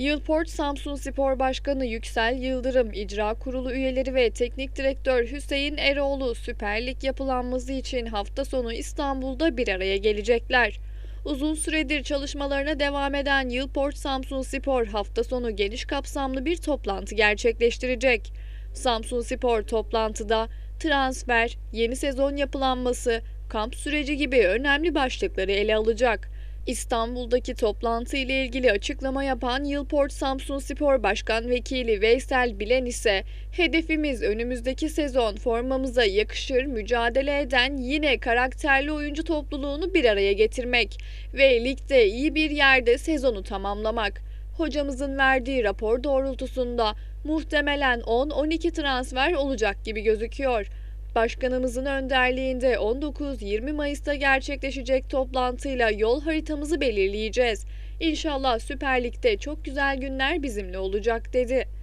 Yılport Samsun Spor Başkanı Yüksel Yıldırım, İcra Kurulu üyeleri ve Teknik Direktör Hüseyin Eroğlu Süper Lig yapılanması için hafta sonu İstanbul'da bir araya gelecekler. Uzun süredir çalışmalarına devam eden Yılport Samsun Spor hafta sonu geniş kapsamlı bir toplantı gerçekleştirecek. Samsun Spor toplantıda transfer, yeni sezon yapılanması, kamp süreci gibi önemli başlıkları ele alacak. İstanbul'daki toplantı ile ilgili açıklama yapan Yılport Samsun Spor Başkan Vekili Veysel Bilen ise hedefimiz önümüzdeki sezon formamıza yakışır mücadele eden yine karakterli oyuncu topluluğunu bir araya getirmek ve ligde iyi bir yerde sezonu tamamlamak. Hocamızın verdiği rapor doğrultusunda muhtemelen 10-12 transfer olacak gibi gözüküyor. Başkanımızın önderliğinde 19-20 Mayıs'ta gerçekleşecek toplantıyla yol haritamızı belirleyeceğiz. İnşallah Süper Lig'de çok güzel günler bizimle olacak dedi.